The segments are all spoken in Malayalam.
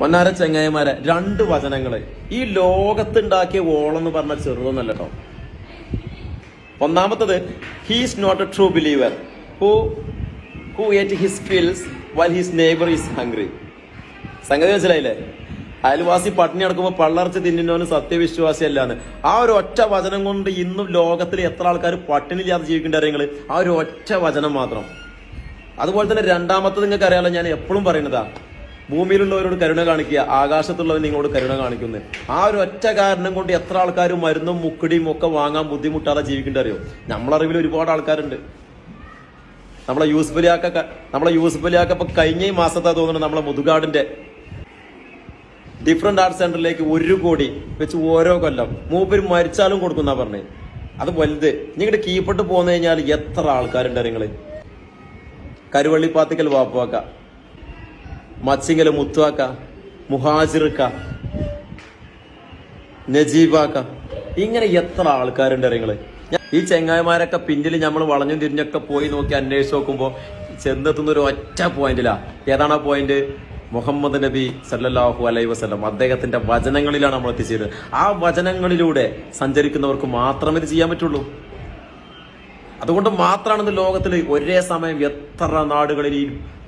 പൊന്നാര ചെങ്ങായിമാരെ രണ്ട് വചനങ്ങൾ. ഈ ലോകത്തുണ്ടാക്കിയ ഓളം എന്ന് പറഞ്ഞ ചെറുതൊന്നല്ല കേട്ടോ ഒന്നാമത്തത് he's not a true believer who who eat his fills while his neighbour is hungry സംഗതി മനസ്സിലായില്ലേ? അയൽവാസി പട്ടിണി അടക്കുമ്പോൾ പള്ളർച്ച തിന്നുന്നവന് സത്യവിശ്വാസി അല്ലാന്ന് ആ ഒരു ഒറ്റ വചനം കൊണ്ട് ഇന്നും ലോകത്തിൽ എത്ര ആൾക്കാർ പട്ടിണി ഇല്ലാതെ ജീവിക്കേണ്ട അറിയങ്ങൾ ആ ഒരു ഒറ്റ വചനം മാത്രം. അതുപോലെ തന്നെ രണ്ടാമത്തത് നിങ്ങൾക്ക് അറിയാലോ ഞാൻ എപ്പോഴും പറയുന്നതാ. ഭൂമിയിലുള്ളവരോട് കരുണ കാണിക്കുക ആകാശത്തുള്ളവർ നിങ്ങളോട് കരുണ കാണിക്കുന്നത് ആ ഒരു ഒറ്റ കാരണം കൊണ്ട് എത്ര ആൾക്കാർ മരുന്നും മുക്കടിയും ഒക്കെ വാങ്ങാൻ ബുദ്ധിമുട്ടാതെ ജീവിക്കേണ്ട അറിയോ? നമ്മളറിവിൽ ഒരുപാട് ആൾക്കാരുണ്ട്. നമ്മളെ യൂസഫ് നമ്മളെ യൂസഫ് അലിയാക്ക ഇപ്പൊ കഴിഞ്ഞ മാസത്താ തോന്നുന്നു നമ്മളെ മുതുകാടിന്റെ. ഡിഫറെന്റ് ആർട്ട് സെന്ററിലേക്ക് ഒരു കോടി വെച്ച് ഓരോ കൊല്ലം. മൂപ്പര് മരിച്ചാലും കൊടുക്കുന്ന പറഞ്ഞേ. അത് വലുത്. നിങ്ങളുടെ കീപ്പിട്ട് പോന്നു കഴിഞ്ഞാൽ എത്ര ആൾക്കാരുണ്ട് നിങ്ങൾ? കരുവള്ളിപ്പാത്തിക്കൽ വാപ്പാക്ക മച്ചിങ്ങൽ മുത്തുവാക്ക മുഹാജിർക്ക നജീബാക്ക. ഇങ്ങനെ എത്ര ആൾക്കാരുണ്ട് അറിയങ്ങൾ? ഈ ചെങ്ങായിമാരൊക്കെ പിന്നിൽ നമ്മൾ വളഞ്ഞും തിരിഞ്ഞൊക്കെ പോയി നോക്കി അന്വേഷിച്ച് നോക്കുമ്പോ ചെന്നെത്തുന്ന ഒരു ഒറ്റ പോയിന്റിലാ. ഏതാണ് ആ പോയിന്റ്? മുഹമ്മദ് നബി സല്ലാഹു അലൈ വസ്ലം അദ്ദേഹത്തിന്റെ വചനങ്ങളിലാണ് നമ്മൾ എത്തിച്ചേരുന്നത് ആ വചനങ്ങളിലൂടെ സഞ്ചരിക്കുന്നവർക്ക് മാത്രമേ ഇത് ചെയ്യാൻ പറ്റുള്ളൂ. അതുകൊണ്ട് മാത്രമാണ് ഇന്ന് ലോകത്തിൽ ഒരേ സമയം എത്ര നാടുകളിൽ ഈ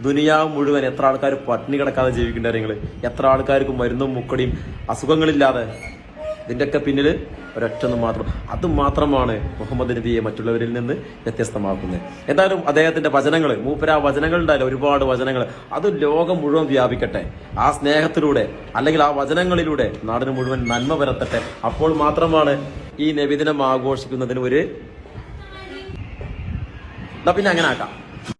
ദുനിയാവ് മുഴുവൻ എത്ര ആൾക്കാർ പട്ടിണി കിടക്കാതെ ജീവിക്കേണ്ട നിങ്ങൾ എത്ര ആൾക്കാർക്ക് മരുന്നും മുക്കടിയും അസുഖങ്ങളില്ലാതെ? ഇതിന്റെയൊക്കെ പിന്നിൽ ഒരൊറ്റൊന്ന് മാത്രം. അത് മാത്രമാണ് മുഹമ്മദ് നബിയെ മറ്റുള്ളവരിൽ നിന്ന് വ്യത്യസ്തമാക്കുന്നത്. എന്തായാലും അദ്ദേഹത്തിന്റെ വചനങ്ങൾ മൂപ്പര വചനങ്ങൾ ഉണ്ടായാലും ഒരുപാട് വചനങ്ങൾ അത് ലോകം മുഴുവൻ വ്യാപിക്കട്ടെ. ആ സ്നേഹത്തിലൂടെ അല്ലെങ്കിൽ ആ വചനങ്ങളിലൂടെ നാടിന് മുഴുവൻ നന്മ വരത്തട്ടെ അപ്പോൾ മാത്രമാണ് ഈ നബിദിനം ആഘോഷിക്കുന്നതിന് ഒരു എന്നാ പിന്നെ അങ്ങനെ ആക്കാം